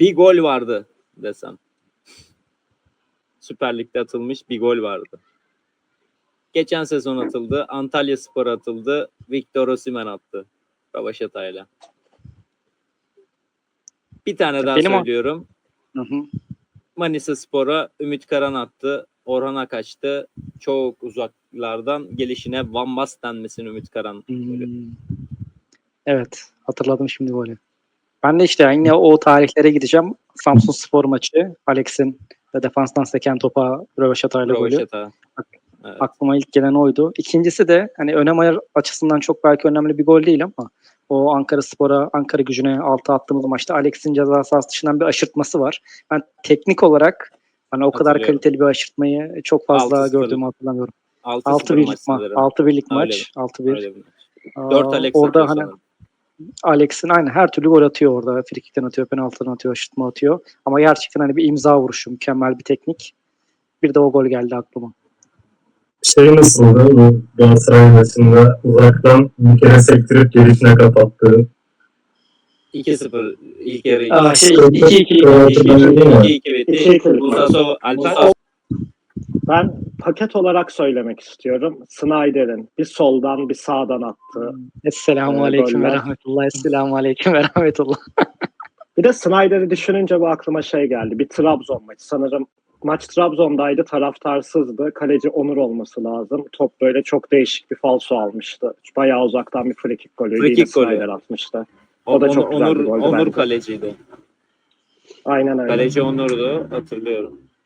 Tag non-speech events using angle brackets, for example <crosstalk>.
bir gol vardı desem. Süper Lig'de atılmış bir gol vardı. Geçen sezon atıldı. Antalya Spor atıldı. Victor Osimhen attı. Ravaşata'yla. Bir tane daha Benim söylüyorum. Hı hı. Manisa Spor'a Ümit Karan attı. Orhan'a kaçtı. Çok uzaklardan gelişine Van Basten misin Ümit Karan? Hmm. Evet. Hatırladım şimdi golü. Ben de işte yine o tarihlere gideceğim. Samsun Spor maçı. Alex'in ve defanstan seken topa röveşatayla golü. Evet. Aklıma ilk gelen oydu. İkincisi de hani önem açısından çok belki önemli bir gol değil ama o Ankara Spor'a, Ankara gücüne altı attığımız maçta Alex'in ceza sahası dışından bir aşırtması var. Ben teknik olarak hani o kadar kaliteli bir aşırtmayı çok fazla 6-0. gördüğümü hatırlamıyorum. 6-0 6 birlik maç ma sanırım. 6 birlik maç. 6-1. Öyle bir maç. Aa, 4 Alex orada hani sanırım. Alex'in aynı her türlü gol atıyor orada. Frikikten atıyor, penaltıdan atıyor, aşırtma atıyor. Ama gerçekten hani bir imza vuruşu, mükemmel bir teknik. Bir de o gol geldi aklıma. Şey nasıldı bu Galatasaray maçında uzaktan bir kere sektirip gelişine kapattı. 2-0 ilk yarı. Aa, şey, Sıkıntı- 2-2. Doğru hatırlamıyorum değil mi? 2-2 bitti. 2-2. Musa So, Alper Ben, paket olarak söylemek istiyorum. Snyder'in bir soldan bir sağdan attığı. Esselamu Ee, aleyküm ve goller. rahmetullah. Esselamu aleyküm ve rahmetullah. <laughs> Bir de Snyder'i düşününce bu aklıma şey geldi. Bir Trabzon maçı. Sanırım maç Trabzon'daydı. Taraftarsızdı. Kaleci Onur olması lazım. Top böyle çok değişik bir falso almıştı. Bayağı uzaktan bir free kick golü. Kick golü. Snyder atmıştı. O da çok güzel Onur, bir goldü Onur bence. kaleciydi. Aynen öyle. Kaleci Onur'du hatırlıyorum.